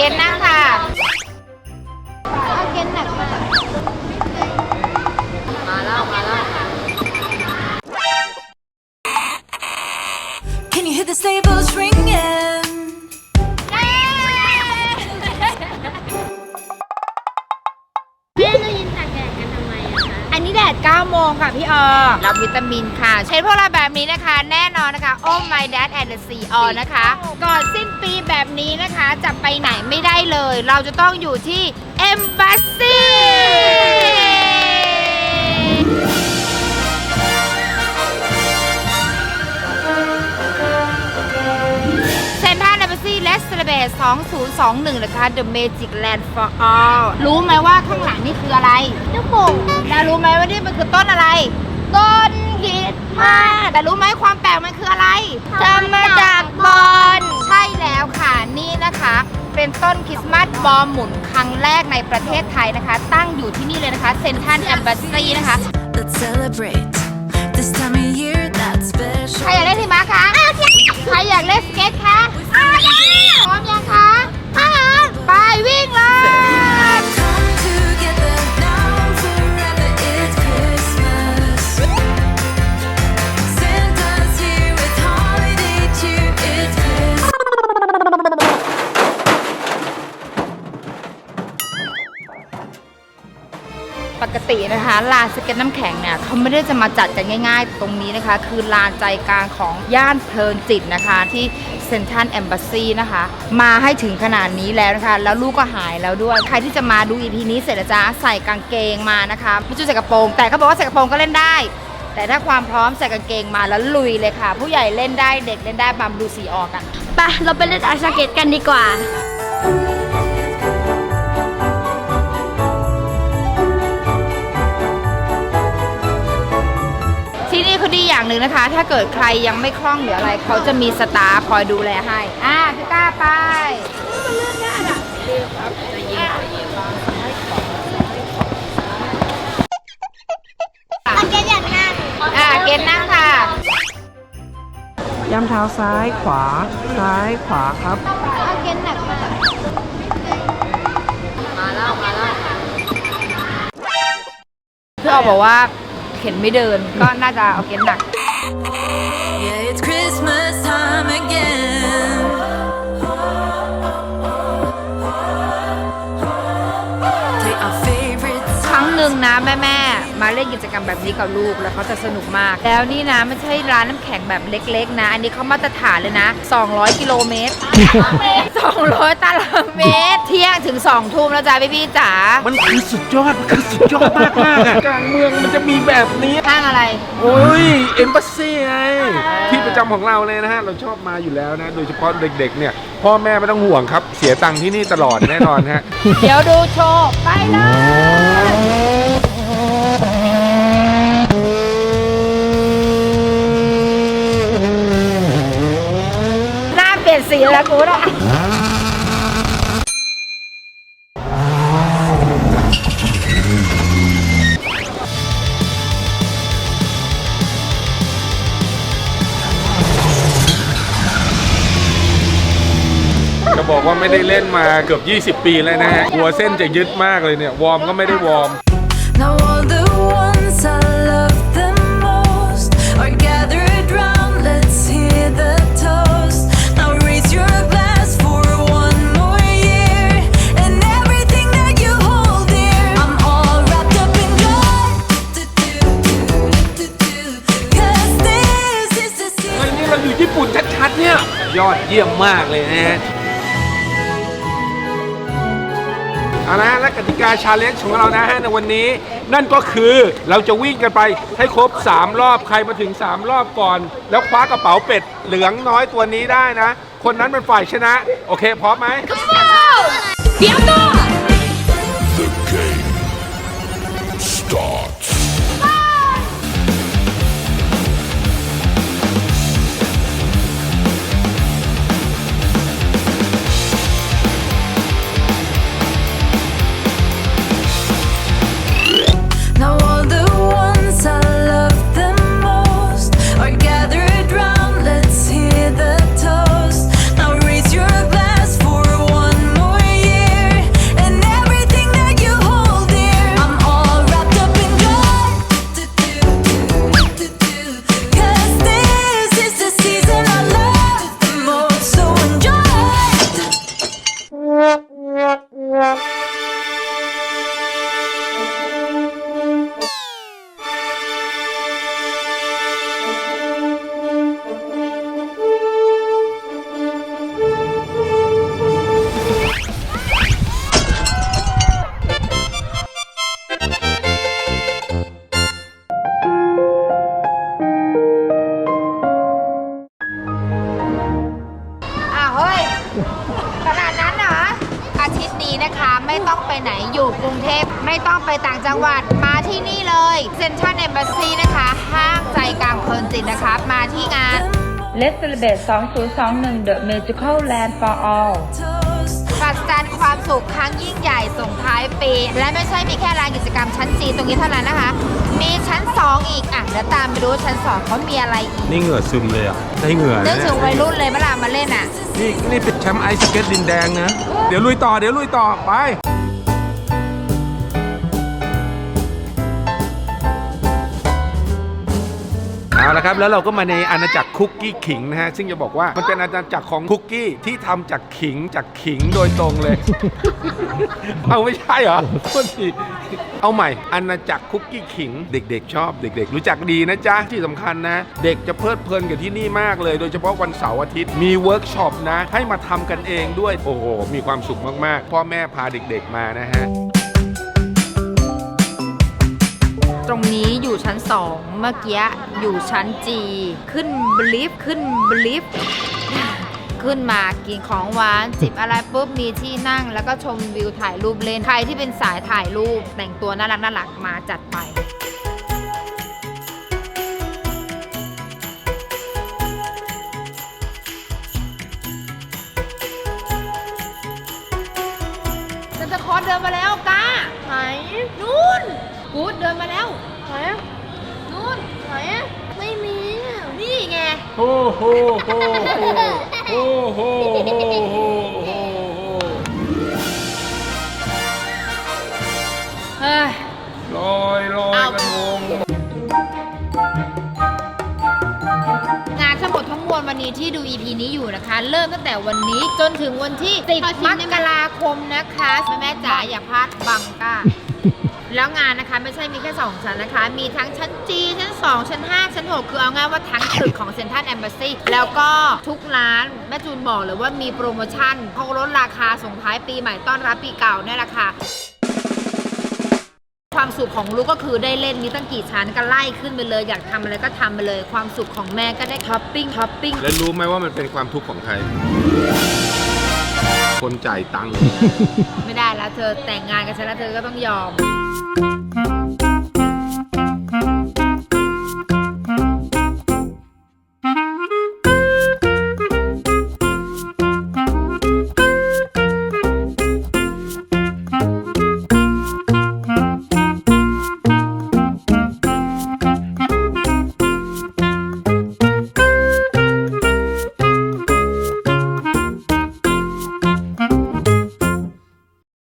เกณฑ์นั่งค่ะ เอาเกนหนักมากมาแล้วมาแล้ว Can you hear the stables ringing? แม่เรายืนตากแดดกันทำไมอะคะอันนี้แดด 9 โมงค่ะพี่ออรับวิตามินค่ะ ใช้พวกเราแบบนี้นะคะ แน่นอนนะคะ Oh my dad and the sea on นะคะ ก่อนสิ้นปี แบบนี้นะคะจะไปไหนไม่ได้เลย เราจะต้องอยู่ที่ Embassy เซนทรัล Embassy l e s t r a b e 2021 นะคะ The Magic Land for All รู้ไหมว่าข้างหลังนี่คืออะไร ลูกโป่งดารู้ไหมว่านี่มันคือต้นอะไร ต้นคิด มาก แต่รู้ไหมความแปลกมันคืออะไรทำมาจากบอลใช่แล้วค่ะนี่นะคะ เป็นต้นคริสต์มาสบอลหมุนครั้งแรกในประเทศไทยนะคะ ตั้งอยู่ที่นี่เลยนะคะเซนทันแอมบ s สซีนะคะ Let's celebrate this time of year that's ใคร special. อยากเล่นหิมะคะใครอยากเล่นสเก็ตคะพร้อมยังคะพร้อมไปวิ่งเลย นะคะลานสเก็ตน้ำแข็งเนี่ยเขาไม่ได้จะมาจัดกันง่ายๆ ตรงนี้นะคะ คือลานใจกลางของย่านเพลินจิตนะคะที่เซนทันแอมบ s สซีนะคะ มาให้ถึงขนาดนี้แล้วนะคะ แล้วลูกก็หายแล้วด้วย ใครที่จะมาดูอีพีนี้เสร็จแล้วจ้าใส่กางเกงมานะคะไม่ใช่ใส่กระโปรง แต่เขาบอกว่าใส่กระโปรงก็เล่นได้ แต่ถ้าความพร้อมใส่กางเกงมาแล้วลุยเลยค่ะ ผู้ใหญ่เล่นได้เด็กเล่นได้บามดูสีออกกันไปเราไปเล่นไอซ์สเก็ตกันดีกว่า หนึ่งนะคะ ถ้าเกิดใครยังไม่คล่องหรืออะไร เขาจะมีสตาฟคอยดูแลให้ อ่าพี่ก้าไปเอาเกนอยากนั่งอ่าเกณฑ์นั่งค่ะยำเท้าซ้ายขวา ซ้ายขวาครับ เอาเกนหนักมามาแล้วมาแล้วพี่ออกบอกว่าเข็นไม่เดินก็น่าจะเอาเกณฑ์หนัก นึ่งนะแม่แม่ๆมาเล่นกิจกรรมแบบนี้กับลูกแล้วเขาจะสนุกมาก แล้วนี่นะไม่ใช่ร้านน้ำแข็งแบบเล็ก ๆ นะ อันนี้เขามาตรฐานเลยนะ 200 กิโลเมตร 200ตารางเมตร เที่ยงถึง2ทุ่มแล้วจ้าพี่พี่ๆจ๋า มันคือสุดยอด มันคือสุดยอดมากมากๆอะกลางเมืองมันจะมีแบบนี้ห้างอะไร โอ้ยเอ็มบัสซี่ไงที่ประจำของเราเลยนะฮะ เราชอบมาอยู่แล้วนะ โดยเฉพาะเด็กๆ เนี่ยพ่อแม่ไม่ต้องห่วงครับ เสียตังค์ที่นี่ตลอดแน่นอนฮะ เดี๋ยวดูโชว์ ไปเลย หน้าเปลี่ยน สีแล้วกูนะจะบอกว่าไม่ได้เล่นมาเกือบ 20 ปีแล้วนะฮะ หัวเส้นจะยึดมากเลยเนี่ย วอร์มก็ไม่ได้วอร์ม อดเยี่ยมมากเลยนะฮะเอาละฮะและกติกาชาเลนจ์ของเรานะฮะในวันนี้ นั่นก็คือเราจะวิ่งกันไปให้ครบ 3 รอบใครมาถึง 3 รอบก่อน แล้วคว้ากระเป๋าเป็ดเหลืองน้อยตัวนี้ได้นะ คนนั้นเป็นฝ่ายชนะ โอเคพร้อมไหม เดี๋ยวก่อน ไม่ต้องไปไหนอยู่กรุงเทพไม่ต้องไปต่างจังหวัดมาที่นี่เลยเซ็นทรัลเอมบ s ซีนะคะห้างใจกลางเพลินจิตนะคะมาที่งาน Let's Celebrate 2021 The Magical Land for All Toast. ปรัสจันความสุขครั้งยิ่งใหญ่ส่งท้าย ปี และไม่ใช่มีแค่ลานกิจกรรมชั้นจีตรงนี้เท่านั้นนะคะ มีชั้น 2 อีก อะ เดี๋ยวตามไปดูชั้น2เขามีอะไรอีกนี่เหงื่อซึมเลยอะได้เหงื่อนึกถึงวัยรุ่นเลยเมื่อไหร่มาเล่นอะ นี่นี่เป็นแชมป์ไอซ์สเก็ตดินแดงนะ เดี๋ยวลุยต่อเดี๋ยวลุยต่อไป เอาละครับแล้วเราก็มาในอาณาจักรคุกกี้ขิงนะฮะซึ่งจะบอกว่ามันเป็นอาณาจักรของคุกกี้ที่ทำจากขิงจากขิงโดยตรงเลย เอาไม่ใช่เหรอโทษทีเอาใหม่อาณาจักรคุกกี้ขิง เด็ก ๆ ชอบเด็ก ๆ รู้จักดีนะจ๊ะที่สำคัญนะ เด็กจะเพลิดเพลินกับที่นี่มากเลย โดยเฉพาะวันเสาร์อาทิตย์มีเวิร์กช็อปนะ ให้มาทำกันเองด้วยโอ้โหมีความสุขมากๆ พ่อแม่พาเด็กๆมานะฮะ ตรงนี้ ชั้น 2 เมื่อกี้อยู่ชั้นจีขึ้นบลิฟต์ขึ้นบลิฟต์ขึ้นมากินของหวานจิบอะไรปุ๊บมีที่นั่ง แล้วก็ชมวิวถ่ายรูปเล่น ใครที่เป็นสายถ่ายรูป แต่งตัวน่ารักน่ารักมาจัดไปซันตาคอสเดินมาแล้วกาไหนนู่นกูดเดินมาแล้ว ไหนนู่นไหนไม่มีอะนี่ไงโอ้โหโหโหโอ้โหโหโหโหโหเฮ้ย ลอยลอยกระทงงานทั้งหมดทั้งมวลวันนี้ที่ดู EP นี้อยู่นะคะ เริ่มตั้งแต่วันนี้จนถึงวันที่ 10มกราคมนะคะ แม่แม่ๆจ๋าอย่าพลาดบังก้า แล้วงานนะคะไม่ใช่มีแค่2ชั้นนะคะ มีทั้งชั้น G ชั้น 2 ชั้น 5 ชั้น 6 คือเอาง่ายว่าทั้งตึกของเซ็นทรัลแอมบ s ซีแล้วก็ทุกร้าน แม่จูนบอกเลยว่ามีโปรโมชั่นเขาลดราคาส่งท้ายปีใหม่ต้อนรับปีเก่าเนี่ยแหละค่ะความสุขของลูกก็คือได้เล่นมีตั้งกี่ชั้นก็ไล่ขึ้นไปเลยอยากทำอะไรก็ทำไปเลย ความสุขของแม่ก็ได้ท็อปปิ้งท็อปปิ้งแล้วรู้ไหมว่ามันเป็นความทุกข์ของใคร คนจ่ายตังค์ ไม่ได้แล้วเธอแต่งงานกับฉันแล้วเธอก็ต้องยอม